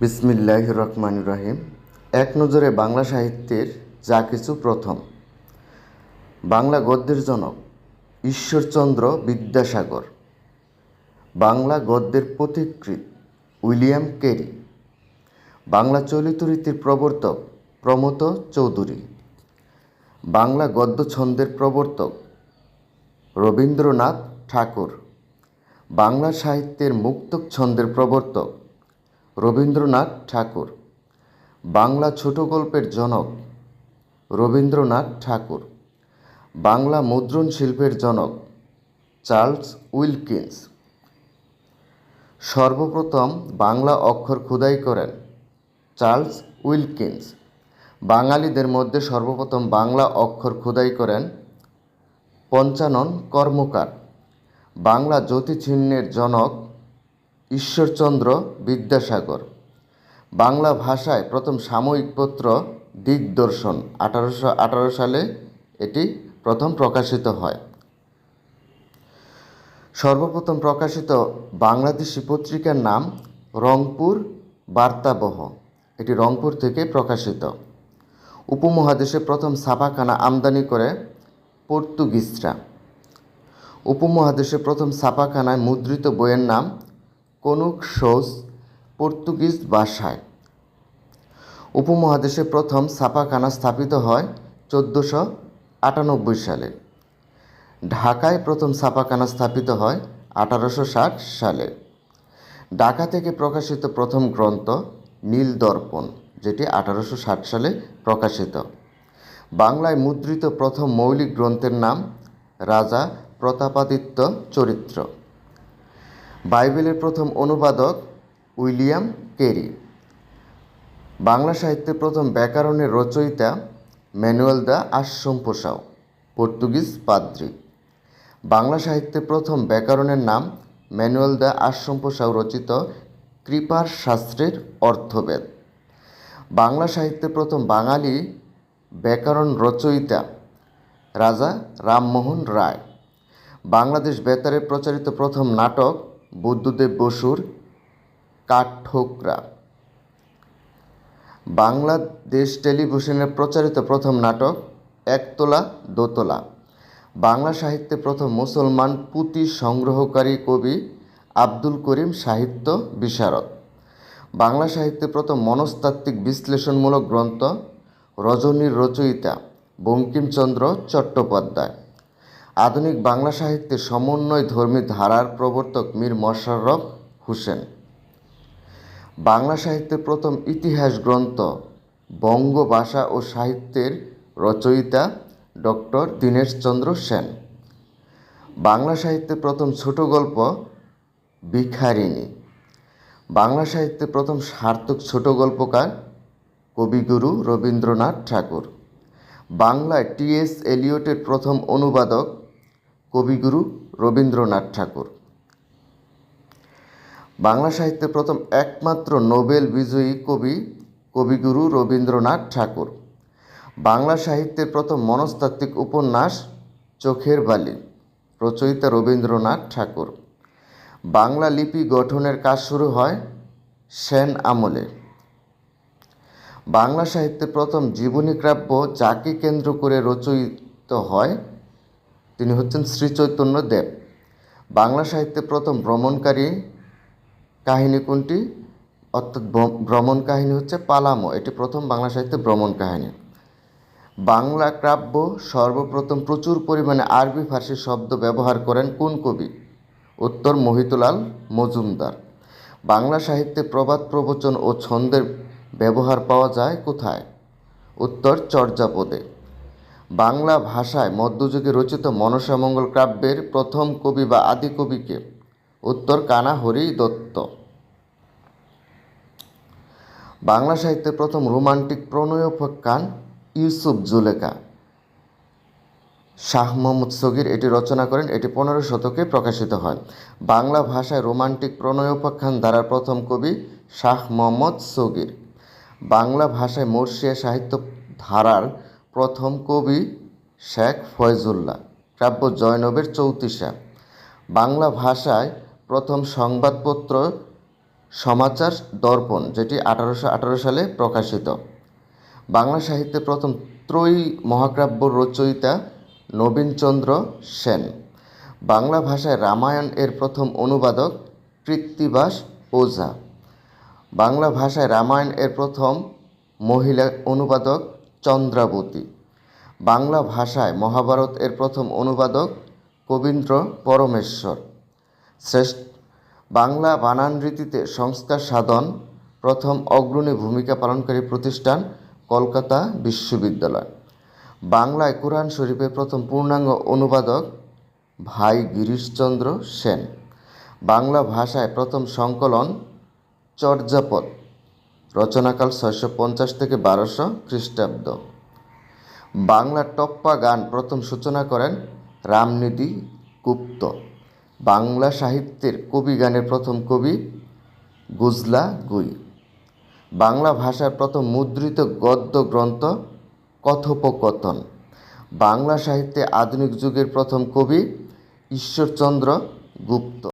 বিসমিল্লাহ রহমান রাহিম। এক নজরে বাংলা সাহিত্যের যা কিছু প্রথম, বাংলা গদ্যের জনক ঈশ্বরচন্দ্র বিদ্যাসাগর, বাংলা গদ্যের পথিকৃৎ উইলিয়াম কেরি, বাংলা চলিত রীতির প্রবর্তক প্রমথ চৌধুরী, বাংলা গদ্য ছন্দের প্রবর্তক রবীন্দ্রনাথ ঠাকুর, বাংলা সাহিত্যের মুক্তক ছন্দের প্রবর্তক রবীন্দ্রনাথ ঠাকুর। বাংলা ছোট গল্পের জনক রবীন্দ্রনাথ ঠাকুর। বাংলা মুদ্রণ শিল্পের জনক চার্লস উইলকিন্স। সর্বপ্রথম বাংলা অক্ষর খোদাই করেন চার্লস উইলকিন্স। বাঙালিদের মধ্যে সর্বপ্রথম বাংলা অক্ষর খোদাই করেন পঞ্চানন কর্মকার। বাংলা জ্যোতিচিহ্নের জনক ঈশ্বরচন্দ্র বিদ্যাসাগর। বাংলা ভাষায় প্রথম সাময়িক পত্র দিগদর্শন আঠারোশো আঠারো সালে এটি প্রথম প্রকাশিত হয়। সর্বপ্রথম প্রকাশিত বাংলাদেশি পত্রিকার নাম রংপুর বার্তাবহ। এটি রংপুর থেকে প্রকাশিত। উপমহাদেশে প্রথম ছাপাখানা আমদানি করে পর্তুগিজরা। উপমহাদেশে প্রথম ছাপাখানায় মুদ্রিত বইয়ের নাম কনুক শোস পর্তুগিজ ভাষায়। উপমহাদেশে প্রথম ছাপাখানা স্থাপিত হয় চোদ্দোশো আটানব্বই সালে। ঢাকায় প্রথম ছাপাখানা স্থাপিত হয় আঠারোশো ষাট সালে। ঢাকা থেকে প্রকাশিত প্রথম গ্রন্থ নীল দর্পণ যেটি আঠারোশো ষাট সালে প্রকাশিত। বাংলায় মুদ্রিত প্রথম মৌলিক গ্রন্থের নাম রাজা প্রতাপাদিত্য চরিত্র। বাইবেলের প্রথম অনুবাদক উইলিয়াম কেরি। বাংলা সাহিত্যে প্রথম ব্যাকরণের রচয়িতা Manoel da Assumpcao Portuguese পাদ্রী। বাংলা সাহিত্যে প্রথম ব্যাকরণের নাম ম্যানুয়েল দ্য আশ্রম পোষাও রচিত কৃপার শাস্ত্রের অর্থবেদ। বাংলা সাহিত্যে প্রথম বাঙালি ব্যাকরণ রচয়িতা রাজা রামমোহন রায়। বাংলাদেশ বেতারে প্রচারিত প্রথম নাটক বুদ্ধদেব বসুর কাঠঠোকরা। বাংলাদেশ টেলিভিশনে প্রচারিত প্রথম নাটক, একতলা, দোতলা। বাংলা সাহিত্যে প্রথম মুসলমান পুঁতি সংগ্রহকারী কবি আব্দুল করিম সাহিত্য বিশারদ। বাংলা সাহিত্যে প্রথম মনস্তাত্ত্বিক বিশ্লেষণমূলক গ্রন্থ রজনীর রচয়িতা বঙ্কিমচন্দ্র চট্টোপাধ্যায়। আধুনিক বাংলা সাহিত্যের সমন্বয় ধর্মী ধারার প্রবর্তক মীর মশাররফ হোসেন। বাংলা সাহিত্যের প্রথম ইতিহাস গ্রন্থ, বঙ্গ ভাষা ও সাহিত্যের রচয়িতা ডক্টর দীনেশচন্দ্র সেন। বাংলা সাহিত্যে প্রথম ছোট গল্প ভিখারিণী। বাংলা সাহিত্যে প্রথম সার্থক ছোট গল্পকার কবিগুরু রবীন্দ্রনাথ ঠাকুর। বাংলায় টিএস এলিয়টের প্রথম অনুবাদক কবিগুরু রবীন্দ্রনাথ ঠাকুর। বাংলা সাহিত্যে প্রথম একমাত্র নোবেল বিজয়ী কবি কবিগুরু রবীন্দ্রনাথ ঠাকুর। বাংলা সাহিত্যের প্রথম মনস্তাত্ত্বিক উপন্যাস চোখের বালি, রচয়িতা রবীন্দ্রনাথ ঠাকুর। বাংলা লিপি গঠনের কাজ শুরু হয় সেন আমলে। বাংলা সাহিত্যে প্রথম জীবনী কাব্য যাকে কেন্দ্র করে রচয়িত হয় তিনি হচ্ছেন শ্রীচৈতন্য দেব। বাংলা সাহিত্যে প্রথম ভ্রমণকারী কাহিনী কোনটি? অর্থাৎ ভ্রমণ কাহিনী হচ্ছে পালামো। এটি প্রথম বাংলা সাহিত্যে ভ্রমণ কাহিনী। বাংলা কাব্য সর্বপ্রথম প্রচুর পরিমাণে আরবি ফার্সি শব্দ ব্যবহার করেন কোন কবি? উত্তর মহিতুলাল মজুমদার। বাংলা সাহিত্যে প্রবাদ, প্রবচন ও ছন্দের ব্যবহার পাওয়া যায় কোথায়? উত্তর চর্যাপদে। বাংলা ভাষায় মধ্যযুগে রচিত মনসামঙ্গল কাব্যের প্রথম কবি বা আদি কবিকে। উত্তর কানা হরি দত্ত। বাংলা সাহিত্যে প্রথম রোমান্টিক প্রণয়োপাখ্যান ইউসুফ জুলেখা। শাহ মোহাম্মদ সগির এটি রচনা করেন, এটি পনেরো শতকে প্রকাশিত হয়। বাংলা ভাষায় রোমান্টিক প্রণয়োপাখ্যান ধারার প্রথম কবি শাহ মোহাম্মদ সগির। বাংলা ভাষায় মর্শিয়া সাহিত্য ধারার প্রথম কবি শেখ ফয়জুল্লাহ, কাব্য জয়নবের চৌতিশা বাংলা ভাষায় প্রথম সংবাদপত্র সমাচার দর্পণ, যেটি আঠারোশো আঠারো সালে প্রকাশিত। বাংলা সাহিত্যে প্রথম ত্রয়ী মহাকাব্য রচয়িতা নবীনচন্দ্র সেন। বাংলা ভাষায় রামায়ণ এর প্রথম অনুবাদক কৃত্তিবাস ওঝা। বাংলা ভাষায় রামায়ণ এর প্রথম মহিলা অনুবাদক চন্দ্রাবতী। বাংলা ভাষায় মহাভারত এর প্রথম অনুবাদক কবীন্দ্র পরমেশ্বর। শ্রেষ্ঠ। বাংলা বানান রীতিতে সংস্কার সাধন প্রথম অগ্রণী ভূমিকা পালনকারী প্রতিষ্ঠান কলকাতা বিশ্ববিদ্যালয়। বাংলায় কোরআন শরীফের প্রথম পূর্ণাঙ্গ অনুবাদক ভাই গিরিশচন্দ্র সেন। বাংলা ভাষায় প্রথম সংকলন চর্যাপদ। রচনাকাল ছয়শো পঞ্চাশ থেকে বারোশো খ্রিস্টাব্দ। বাংলা টপ্পা গান প্রথম সূচনা করেন রামনিধি গুপ্ত। বাংলা সাহিত্যের কবি গানের প্রথম কবি গুজলা গুই। বাংলা ভাষার প্রথম মুদ্রিত গদ্য গ্রন্থ কথোপকথন। বাংলা সাহিত্যে আধুনিক যুগের প্রথম কবি ঈশ্বরচন্দ্র গুপ্ত।